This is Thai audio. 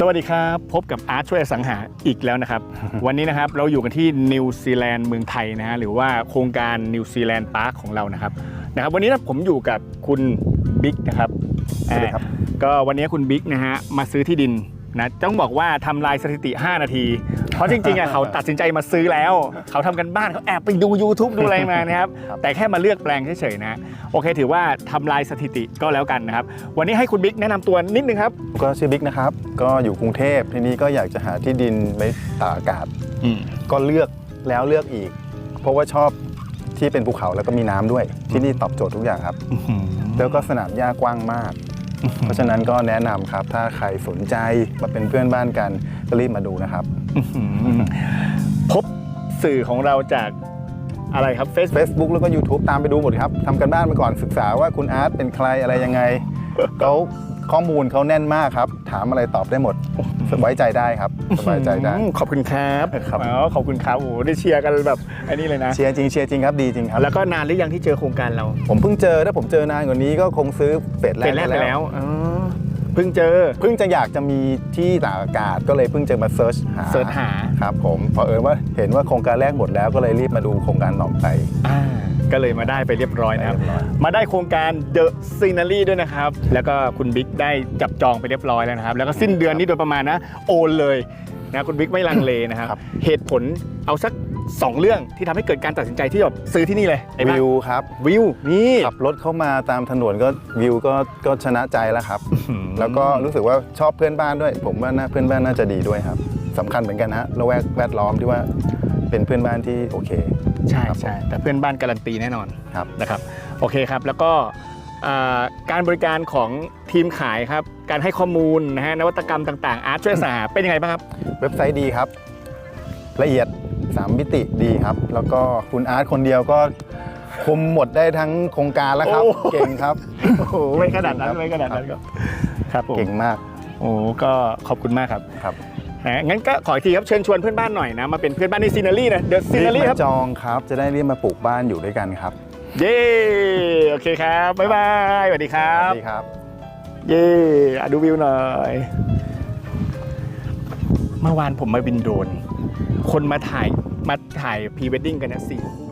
สวัสดีครับ พบกับอาร์ตช่วยอสังหาอีกแล้วนะครับ วันนี้นะครับเราอยู่กันที่นิวซีแลนด์เมืองไทยนะฮะหรือว่าโครงการนิวซีแลนด์พาร์คของเรานะครับนะครับ วันนี้นะผมอยู่กับคุณบิ๊กนะครับสวัสดีครับอ่าก็วันนี้คุณบิ๊กนะฮะมาซื้อที่ดินนะต้องบอกว่าทำลายสถิติ 5 นาที เพราะจริงๆอะเขาตัดสินใจมาซื้อแล้ว เขาทำกันบ้านเขาแอบไปดู YouTube ดูอะไรมานะครับครับแต่แค่มาเลือกแปลงเฉยๆนะ โอเค ถือว่าทำลายสถิติก็แล้วกันนะครับ วันนี้ให้คุณบิ๊กแนะนำตัวนิดนึงครับ ก็ชื่อบิ๊กนะครับ ก็อยู่กรุงเทพทีนี้ก็อยากจะหาที่ดินไว้ตากอากาศอืมก็เลือกแล้วเลือกอีก เพราะว่าชอบที่เป็นภูเขาแล้วก็มีน้ำด้วย ที่นี่ตอบโจทย์ทุกอย่างครับ แล้วก็สนามหญ้ากว้างมาก เพราะฉะนั้นก็แนะนำครับ ถ้าใครสนใจมาเป็นเพื่อนบ้านกันก็รีบมาดูนะครับ พบสื่อของเราจากอะไรครับ Facebook Facebook แล้วก็ YouTube ตามไปดูหมดครับทำกันบ้านมาก่อนศึกษาว่าคุณอาร์ตเป็นใครอะไรยังไงเขา ข้อมูลเขาแน่นมากครับ ถามอะไรตอบได้หมดไว้ใจได้ครับสบายใจได้อืมขอบคุณครับครับอ๋อขอบคุณครับโอ้โหได้เชียร์กันแบบอันนี้เลยนะ เชียร์จริงเชียร์จริงครับดีจริงครับแล้วก็นานหรือยังที่เจอโครงการเรา ผมเพิ่งเจอถ้าผมเจอนานกว่านี้ก็คงซื้อเฟสแรเป็กนแรกไปแล้วอ๋อเพิ่งเจอเพิ่งจะอยากจะมีที่ตากอากาศก็เลยเพิ่งจะมาเซิร์ชหาเสิร์ชหาครับผมพอเออว่าเห็นว่าโครงการแรกหมดแล้วก็เลยรีบมาดูโครงการต่อไปอ่า ก็เลยมาได้ไปเรียบร้อยนะครับเรียบร้อยมาได้โครงการ The Scenery ด้วยนะครับ แล้วก็คุณบิ๊กได้จับจองไปเรียบร้อยแล้วนะครับ แล้วก็สิ้นเดือนนี้โดยประมาณนะโอนเลยนะคุณบิ๊กไม่ลังเลนะครับครับเหตุผลเอาสัก 2 เรื่องที่ทำให้เกิดการตัดสินใจที่แบบซื้อที่นี่เลยไอ้บ้างวิวครับวิวนี่ขับรถเข้ามาตามถนนก็วิวก็ก็ชนะใจแล้วครับ แล้วก็รู้สึกว่าชอบเพื่อนบ้านด้วย ผมว่าน่าเพื่อนบ้านน่าจะดีด้วยครับสำคัญเหมือนกันฮะระแวกแวดล้อมที่ว่าเป็นเพื่อนบ้านที่โอเค ใช่ครับผมใช่แต่เพื่อนบ้านการันตีแน่นอนครับนะครับโอเคครับแล้วก็อ่าการบริการของทีมขายครับ การให้ข้อมูลนะฮะนวัตกรรมต่างๆอาร์ตช่วยสาเป็นยังไงบ้างครับ เว็บไซต์ดีครับ ละเอียด 3 มิติดีครับ แล้วก็คุณอาร์ตคนเดียวก็คุมหมดได้ทั้งโครงการแล้วครับโอ้เก่งครับโอ้โหไม่ขนาดนั้นครับไม่ขนาดนั้นครับครับผมเก่งมากโอ้ก็ขอบคุณมากครับครับ นะงั้นก็ขออีกทีครับเชิญชวนเพื่อนบ้านหน่อยนะ มาเป็นเพื่อนบ้านในซีนารีนะเดอะซีรีนาบรีครับมาจองครับ จะได้รีบมาปลูกบ้านอยู่ด้วยกันครับเย้ โอเคครับ บ๊ายบาย สวัสดีครัสบ วัสดีครับ เย่อะดูวิวหน่อย เมื่อวานผมมาบินโดรน คนมาถ่าย มาถ่ายพรีเวดดิ้งกันนะสี่คู่